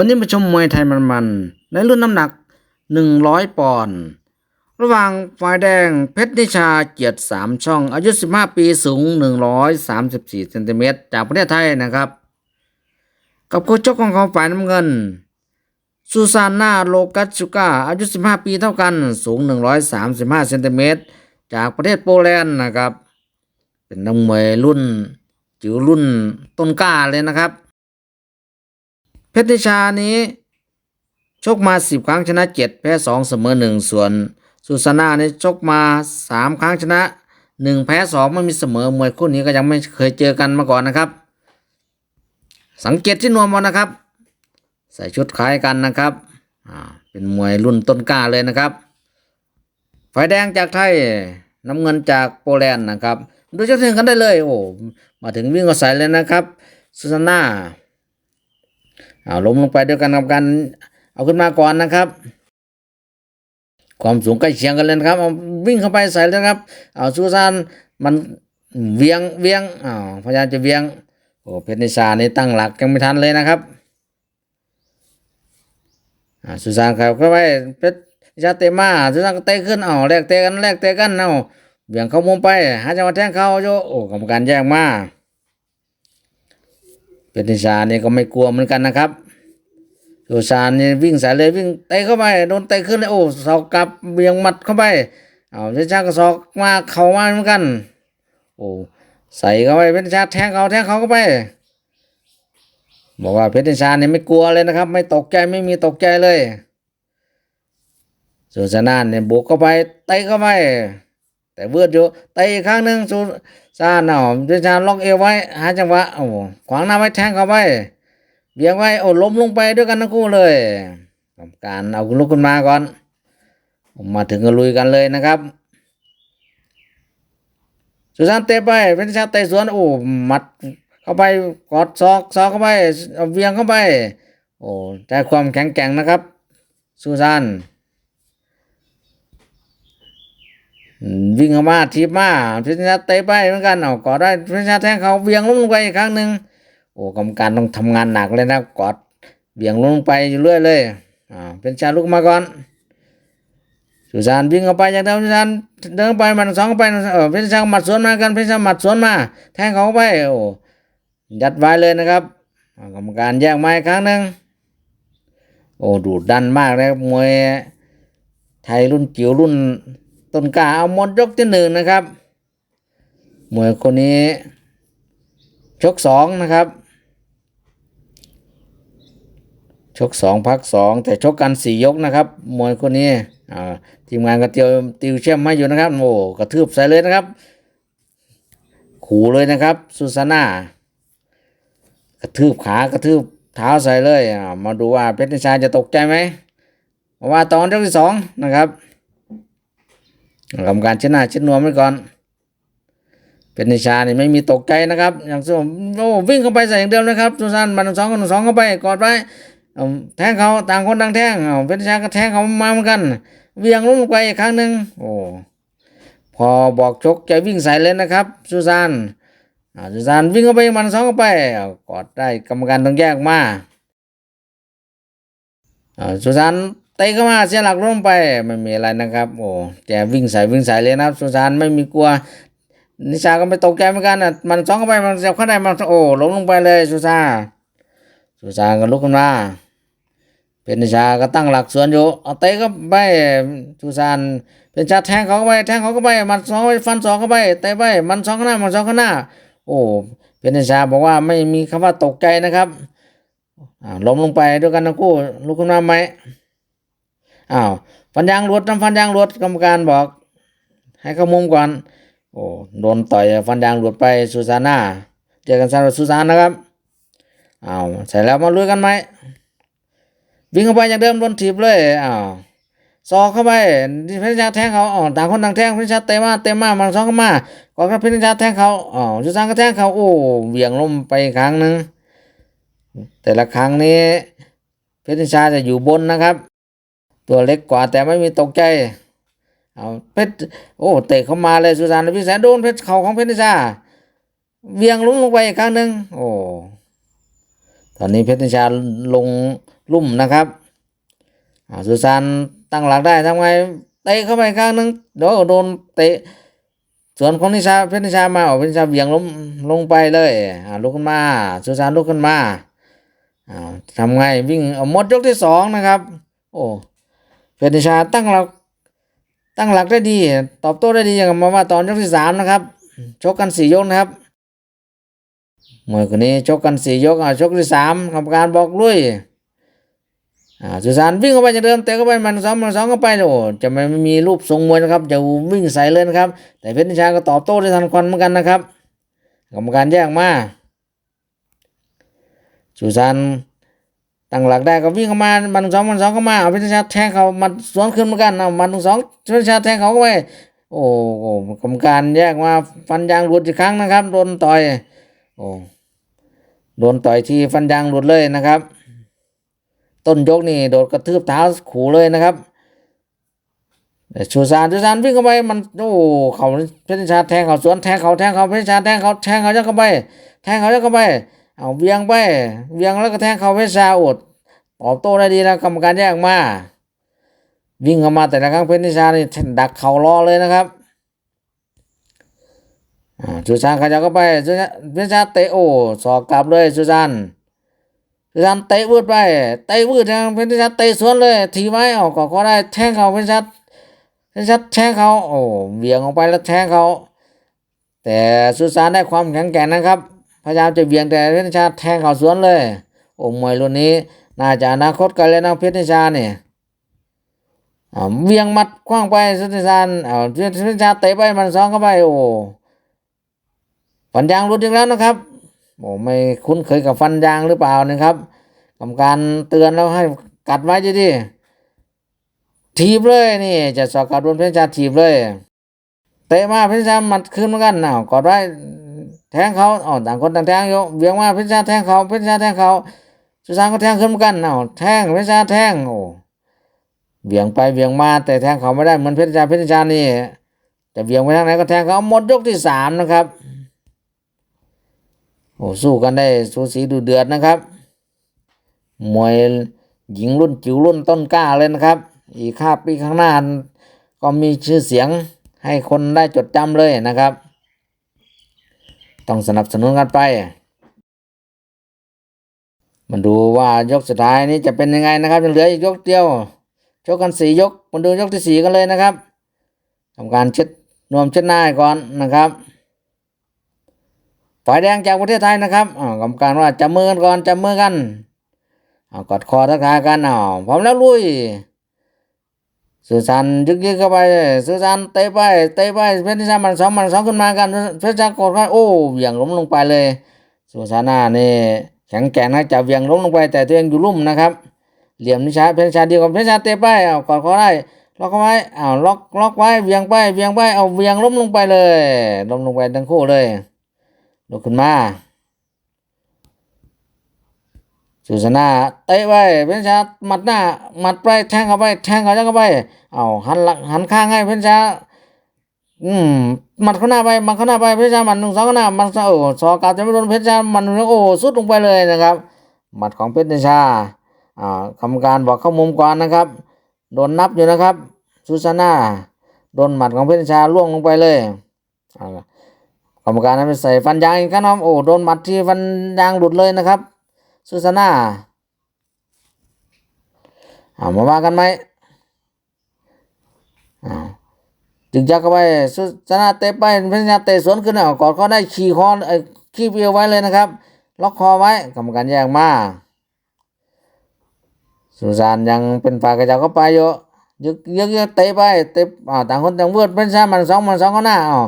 วันนี้มาชมมวยไทยมันๆ ในรุ่นน้ำหนัก 100 ปอนด์ระหว่างฝ่ายแดงเพชรนิชาเกียรติสามช่อง อายุ 15 ปีสูง 134เซนติเมตรจากประเทศไทยนะครับ กับโค้ชชกของเขาฝ่ายน้ำเงินซูซานนาโลกัสชูกาอายุ 15 ปีเท่ากันสูง 135เซนติเมตรจากประเทศโปแลนด์นะครับ เป็นนักมวยรุ่นจิ๋วรุ่นต้นกล้าเลยนะครับ ชรนิชานี้ ชกมา10ครั้งชนะ7แพ้2เสมอ1ส่วน สุสานานี่ชกมา3ครั้งชนะ1แพ้2ไม่มีเสมอมวยคู่นี้ก็ยังไม่เคยเจอกันมาก่อนนะครับ สังเกตที่นวมเอานะครับ ใส่ชุดคล้ายกันนะครับเป็นมวยรุ่นต้นกล้าเลยนะครับฝ่ายแดงจากไทยน้ำเงินจากโปแลนด์นะครับดูจะถึงกันได้เลยโอ้มาถึงวิ่งก็ใส่เลยนะครับสุสานา เอาล้มลงไปด้วยกันกับการเอาขึ้นมาก่อนนะครับ ความสูงใกล้เคียงกันเลยครับเอาวิ่งเข้าไปใส่เลยครับ เอาซูซานมันเวียงเวียงอ้าวพยายามจะเวียงโอ้เพชรนิชานี่ตั้งหลักยังไม่ทันเลยนะครับอ่าซูซานครับเข้าไปเพชรนิชาเตะมาซูซานก็เตะขึ้นเอาแลกเตะกันแลกเตะกันเอาเวียงเข้ามุมไปหาจังหวะแทงเข้าโยโอ้กรรมการแยกมา เพชรนิชานี่ก็ไม่กลัวเหมือนกันนะครับสุสานนี่วิ่งสายเลยวิ่งเตะเข้าไปโดนเตะขึ้นเลยโอ้ศอกกลับเบียงหมัดเข้าไปเอาเพชรชาก็ศอกมาเข่ามาเหมือนกัน โอ้ใส่เข้าไปเพชรชาแทงเขาแทงเขาเข้าไป บอกว่าเพชรชาเนี่ยไม่กลัวเลยนะครับ ไม่ตกใจไม่มีตกใจเลยสุสานเนี่ยบุกเข้าไปเตะเข้าไป แต่เบือดอยู่เตะอีกครั้งหนึ่งสุสานเอาเพชรชาล็อกเอวไว้หาจังหวะโอ้ขวางหน้าไว้แทงเข้าไปเบี่ยงไว้โอ้ล้มลงไปด้วยกันทั้งคู่เลยทำการเอาลุกขึ้นมาก่อน มาถึงก็ลุยกันเลยนะครับสุสานเตะไปเป็นชาเตะสวนโอ้หมัดเข้าไปกอดซอกซอกเข้าไปเอาเวียงเข้าไป โอ้ใจความแข็งแกร่งนะครับสุสานอืม วิ่งเข้ามาทีบมาเพชรชาเตะไปเหมือนกันเอากอดได้เพชรชาแทงเขาเวียงล้มลงไปอีกครั้งหนึ่งโอ้กรรมการต้องทำงานหนักเลยนะกอดเบี่ยงลงไปอยู่เรื่อยเลยอ่าเป็นชาลุกมาก่อนสุสานวิ่งเข้าไปอย่างเดิมสุสานเดินไปมันสองไปเออเป็นชาหมัดสวนมากันเป็นชาหมัดสวนมา แทงเข้าไปโอ้ยัดไว้เลยนะครับกรรมการแยกไมาอีกครั้งหนึ่งโอ้ดูดดันมากเลยครับมวยไทยรุ่นจิ๋วรุ่น ต้นกาเอาหมดยกที่หนึ่งนะครับ มวยคนนี้ชกสองนะครับ ชกสองพักสองแต่ชกกันสี่ยกนะครับ มวยคนนี้ทีมงานก็เตียวติวเชื่อมให้อยู่นะครับโอ้กระทืบใส่เลยนะครับ ขู่เลยนะครับสุสานากระทืบขากระทืบเท้าใส่เลยมาดูว่าเพชรนิชาจะตกใจไหมเพราว่าตอนยกที่สองนะครับ กรรมการชนะชิดนวมไว้ก่อน เป็นนิชานี่ไม่มีตกใจนะครับ อย่างส่นโอ้วิ่งเข้าไปใส่อย่างเดิมนะครับสุสานมันสองคนสองเข้าไปกอดไว้แทงเขาต่างคนต่างแทงเป็นนิชาก็แทงเขามาเหมือนกันเวียงลงไปอีกครั้งหนึ่งโอ้พอบอกชกแกวิ่งใส่เลยนะครับสุสานสุสานวิ่งเข้าไปมันสองเข้าไปกอดได้กรรมการต้องแยกมาอ่าสุสาน เตะเข้ามาเสียหลักล้มไปไม่มีอะไรนะครับ โอ้แกวิ่งใส่วิ่งใส่เลยนะครับสุสานไม่มีกลัว นิชาก็ไม่ตกใจเหมือนกันอะมันซ้องเข้าไปมันเสียบเข้าได้มันโอ้ล้มลงไปเลยสุชาสุชาก็ลุกขึ้นมาเป็นนิชาก็ตั้งหลักสวนอยู่เอาเตะก็ไปสุชานเป็นชาแทงเข้าไปแทงเขาเข้าไปมันซ้องไปฟันสองเข้าไปเตะไปมันซ้องข้างหน้ามันซ้องข้างหน้า โอ้เป็นนิชาบอกว่าไม่มีคำว่าตกใจนะครับอ่าล้มลงไปด้วยกันทั้งคู่ลุกขึ้นมาไหม อ้าวฟันยางหลุดน้ำฟันยางหลุดกรรมการบอก ให้เข้ามุมก่อน โอ้โดนต่อยฟันยางหลุดไปสุสานาเจอกันสำหรับสุสานนะครับอ้าวใส่แล้วมาลุยกันไหมวิ่งเข้าไปอย่างเดิมโดนถีบเลยอ้าวซอกเข้าไปเพชรชาแทงเขาอ๋อต่างคนต่างแทงเพชรชาเตะมาเตะมามันซอกเข้ามาก่อนก็เพชรชาแทงเขาอ๋อสุสานก็แทงเขาโอ้เหวี่ยงลมไปครั้งหนึ่งแต่ละครั้งนี้เพชรชาจะอยู่บนนะครับ ตัวเล็กกว่าแต่ไม่มีตกใจเอาเพชรโอ้เตะเข้ามาเลยสุสานพิแสนโดนเพชรเข่าของเพชรนิชาเวียงลุ้งลงไปอีกครั้งหนึ่งโอ้ตอนนี้เพชรนิชาลงลุ่มนะครับอาสุสานตั้งหลักได้ทำไงเตะเข้าไปอีกครั้งหนึ่งโดนโดนเตะส่วนของนิชาเพชรนิชามาออกเพชรนิชาเวียงล้มลงไปเลยอ่าลุกขึ้นมาสุสานลุกขึ้นมาอ่าทำไงวิ่งเอาหมดยกที่สองนะครับ โอ้ เพชรนิชาตั้งหลักตั้งหลักได้ดี ตอบโต้ได้ดีอย่างมาว่าตอนยกที่สามนะครับ ชกกันสี่ยกนะครับมวยคนนี้ชกกันสี่ยกอะชกที่สามกรรมการบอกลุยอ่าสุสานวิ่งเข้าไปจะเดิมเตะเข้าไปมันสองมันสองเข้าไปโอ้จะไม่มีรูปทรงมวยนะครับจะวิ่งใส่เลยนะครับ แต่เพชรนิชาก็ตอบโต้ได้ทันควันเหมือนกันนะครับ กรรมการแยกมาสุสาน ตั้งหลักได้ก็วิ่งเข้ามามันสองมันสองเข้ามาเอาพชรนิชาแทงเขามันสวนขึ้นเหมือนกันเอามันสองพชรนิชาแทงเขาเข้าไปโอ้โหกรรมการแยกมาฟันยางหลุดอีกครั้งนะครับโดนต่อยโอ้โดนต่อยทีฟันยางหลุดเลยนะครับ ต้นยกนี่โดดกระทืบเท้าขู่เลยนะครับชูซานชูซานวิ่งเข้าไปมันโอ้เขาเพชรชาแทงเขาสวนแทงเขาแทงเขาเพชรชาแทงเขาแทงเขายัดเข้าไป แทงเขายัดเข้าไป เอาเวียงไป เวียงแล้วก็แทงเขาเพชรชาอดตอบโต้ได้ดีนะกรรมการแยกมา วิ่งเข้ามาแต่ละครั้งเพชรนิชานี่ดักเข่ารอเลยนะครับอ่าสุชานขยับเข้าไปสุชานเพชรนิชาเตะโอ้สอกกลับเลยสุชานสุชานเตะวืดไปเตะวืดทางเพชรนิชาเตะสวนเลย ทีไว้ออกก็ก็ได้แทงเขาเพชรนิชาเพชรนิชาแทงเขาโอ้เบี่ยงออกไปแล้วแทงเขาแต่สุชานได้ความแข็งแกร่งนะครับ พยายามจะเบี่ยงแต่เพชรนิชาแทงเขาสวนเลย โอ้มวยรุ่นนี้ น่าจะอนาคตไกลเลยนะเพชรนิชาเนี่ยเวียงมัดคว้างไปสุธิสานอ่าสุธิสาเตะไปมันสองเข้าไปโอ้ฟันยางหลุดอีกแล้วนะครับโอ้ไม่คุ้นเคยกับฟันยางหรือเปล่านะครับกรรมการเตือนแล้วให้กัดไว้ดีดีถีบเลยนี่ จะสอกกัดบนเพชรชาถีบเลย เตะมาเพชรชามัดขึ้นเหมือนกันอ้าวกอดไว้ แทงเขาอ๋อต่างคนต่างแทงอยู่เวียงมาเพชรชาแทงเขาเพชรชาแทงเขาสุธิสานก็แทงขึ้นเหมือนกันอ้าแทงเพชรชาแทงโอ้เวียงไปเวียงมาแต่แทงเขาไม่ได้เหมือนเพชรชาเพชรชานี่แต่เวียงไปทางไหนก็แทงเขาหมดยกที่สามนะครับโอ้สู้กันได้สูสีดูเดือดนะครับ มวยหญิงรุ่นจิ๋วรุ่นต้นกล้าเลยนะครับ อีกข้าปีข้างหน้าก็มีชื่อเสียงให้คนได้จดจำเลยนะครับ ต้องสนับสนุนกันไปมาดูว่ายกสุดท้ายนี้จะเป็นยังไงนะครับยังเหลืออีกยกเดียวชกกันสี่ยกมาดูยกที่สี่กันเลยนะครับทำการเช็ดนวมเช็ดหน้าก่อนนะครับฝ่ายแดงจากประเทศไทยนะครับอ่ากรรมการว่าจับมือกันก่อนจับมือกันเอกอดคอทักทายกันเอาพร้อมแล้วลุย สุสานยึกยึกเข้าไปสุสานเตะไปเตะไปเพชรนิชามันสองมันสองขึ้นมากันเพชรนิชากดกันโอ้เหวี่ยงล้มลงไปเลยสุสานานี่แข็งแกร่งนะจะเหวี่ยงล้มลงไปแต่ตัวเองอยู่ลุ่มนะครับ เหลี่ยมนิชาเพชรชาดีกว่าเพชรชาเตะไปเอากอดคอได้ล็อกไว้เอาล็อกล็อกไว้เวียงไปเวียงไปเอาเวียงล้มลงไปเลยล้มลงไปทั้งคู่เลยลุกขึ้นมา สุสนาเตะไปเพชรชาหมัดหน้าหมัดไปแทงเข้าไปแทงเขาจะเข้าไปเอาหันหลังหันข้างให้เพชรชาอืมหมัดเข้าหน้าไปหมัดเข้าหน้าไปเพชรชาหมัดหนึ่งสองเข้าหน้าหมัดโอ้สอกาจะไม่โดนเพชรชาหมัดหนึ่งโอ้สุดลงไปเลยนะครับหมัดของเพชรชาอ่ากรรมการบอกเข้ามุมก่อนนะครับโดนนับอยู่นะครับซูซาน่าโดนหมัดของเพชรชาล่วงลงไปเลยกรรมการนั้นไปใส่ฟันยางอีกครับโอ้โดนหมัดที่ฟันยางหลุดเลยนะครับ ซูซาน่าอ่ามาว่ากันไหมอ่าจึงจะเข้าไปซูซานาเตะไปเพชรชาเตะสวนขึ้นอะกอดเขาได้ขี่คอไอ้ขี้เปียวไว้เลยนะครับ ล็อกคอไว้กรรมการแยกมาสุสานยังเป็นฝ่ายกระจายเข้าไปอยู่ยึกยึกยึกเตะไปเตะอ่าต่างคนต่างเวิร์ดเป็นชามันสองมันสองเขาหน้าอ๋อ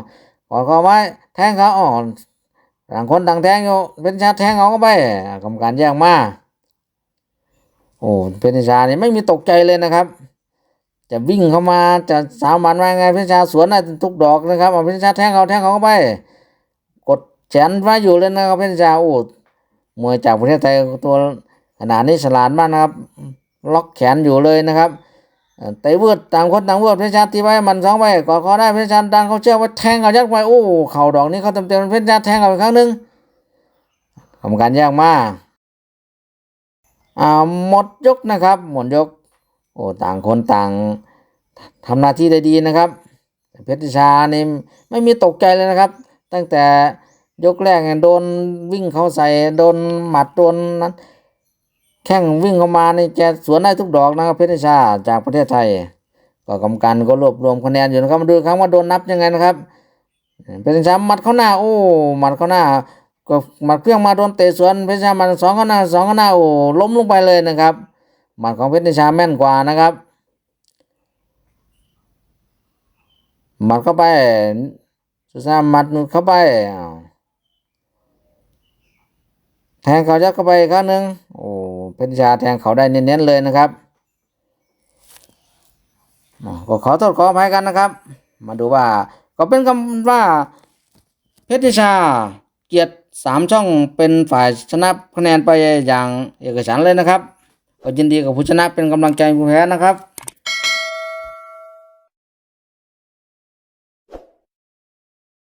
กอดคอไว้แทงเขาอ๋อ ต่างคนต่างแทงอยู่เป็นชาแทงเขาเข้าไปกรรมการแยกมาโอ้เป็นชานี่ไม่มีตกใจเลยนะครับ จะวิ่งเข้ามาจะสาวมันว่าไงเป็นชาสวนได้ทุกดอกนะครับเอาเป็นชาแทงเขาแทงเขาเข้าไป กดแขนไว้อยู่เลยนะครับเป็นชาโอ้มวยจากประเทศไทยตัวขนาดนี้ฉลาดมากนะครับ ล็อกแขนอยู่เลยนะครับ เอ่เตะเวิร์ดต่างคนต่างเวิร์ดเพชรชาตีไว้มันสองไปกอดคอได้เพชรชาดันเขาเชื่อกไว้แทงเขายัดไปโอ้เข่าดอกนี้เขาเต็มเต็มเพชรชาแทงเขาอีกครั้งหนึ่งกรรมการแยกมากอ่าหมดยกนะครับ หมดยก โอ้ต่างคนต่างทำหน้าที่ได้ดีนะครับ เพชรชานี่ไม่มีตกใจเลยนะครับ ตั้งแต่ยกแรกเนี่ยโดนวิ่งเข้าใส่โดนหมัดโดนนั้น แข้งวิ่งเข้ามาในแกสวนได้ทุกดอกนะครับเพชรชาจากประเทศไทย ก็กรรมการก็รวบรวมคะแนนอยู่นะครับมาดูครั้งว่าโดนนับยังไงนะครับเป็นแชมป์หมัดเข้าหน้าโอ้มัดเข้าหน้าก็มัดเครื่องมาโดนเตะสวนเพชรชามัดสองเข้าหน้าสองเข้าหน้าโอ้ล้มลงไปเลยนะครับหมัดของเพชรชาแม่นกว่านะครับหมัดเข้าไปสุดท้าหมัดนุดเข้าไปแทงเขายัดเข้าไปครั้งหนึ่งโอ้ เพชรชาแทงเขาได้เน้นๆเลยนะครับอ่าก็ขอโทษขออภัยกันนะครับ มาดูว่าก็เป็นคำว่าเพชรชาเกียรติสามช่องเป็นฝ่ายชนะคะแนนไปอย่างเอกฉันเลยนะครับก็ยินดีกับผู้ชนะเป็นกำลังใจผู้แพ้นะครับ